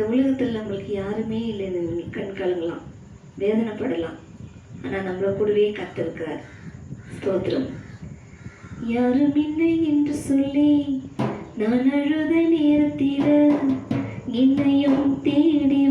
இந்த உலகத்தில் நம்மளுக்கு யாருமே இல்லைன்னு கண் கலங்கலாம் வேதனைப்படலாம். ஆனால் நம்மள கூடவே கத்திருக்கிறார் ஸ்தோத்திரம். யாரும் இல்லை என்று சொல்லி. நான் அழுத நேரத்தில் என்னையும் தேடி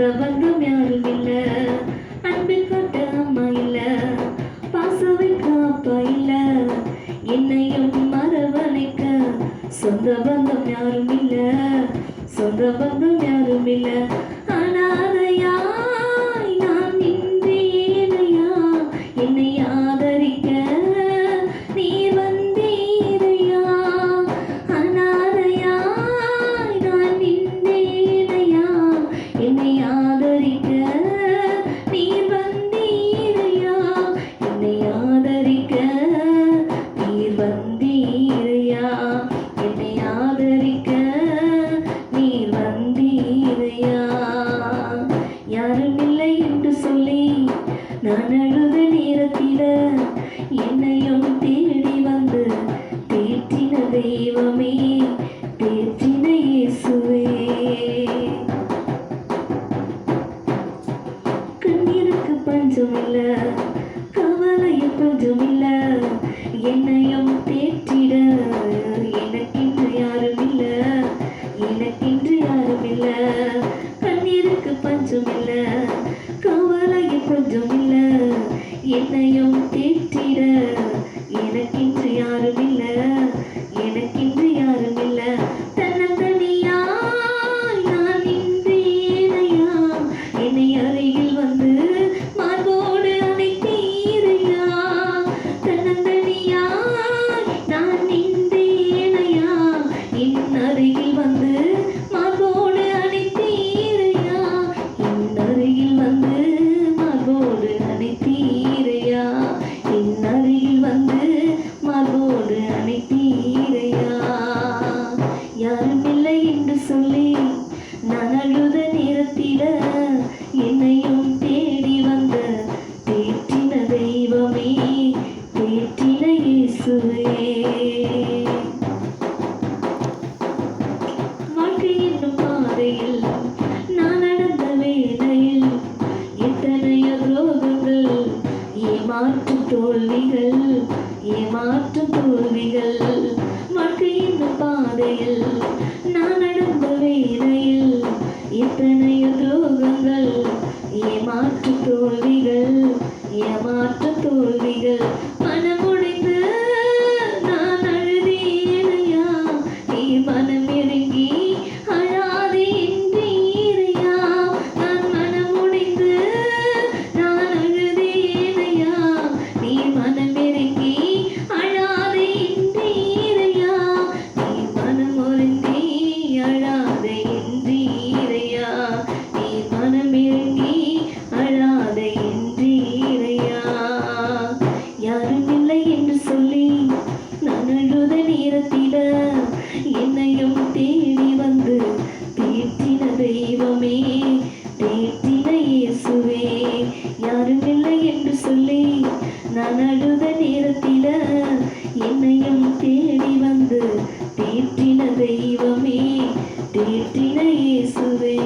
போன்ற பந்தம் யாரும் இல்ல. அன்பில் கட்ட அம்மா இல்ல. பாசவை காப்பா இல்ல. என்னையும் மரவணைக்க சொந்த பந்தம் யாரும் இல்ல. சொந்த பந்தம் யாரும் கண்ணீருக்கு பஞ்சம் இல்லை கவலையும் கொஞ்சம் இல்லை என்னையும் தேற்றிட ஏமாற்று தோல்விகள் ஏமாற்று தோல்விகள் வாழ்க்கையின் பாதையில் அழுத நேரத்தில என்னையும் தேடி வந்து தேற்றின தெய்வமே தேற்றின இயேசுவே. யாரும் இல்லை என்று சொல்லி நான் அழுத நேரத்தில என்னையும் தேடி வந்து தேற்றின தெய்வமே தேற்றின இயேசுவே.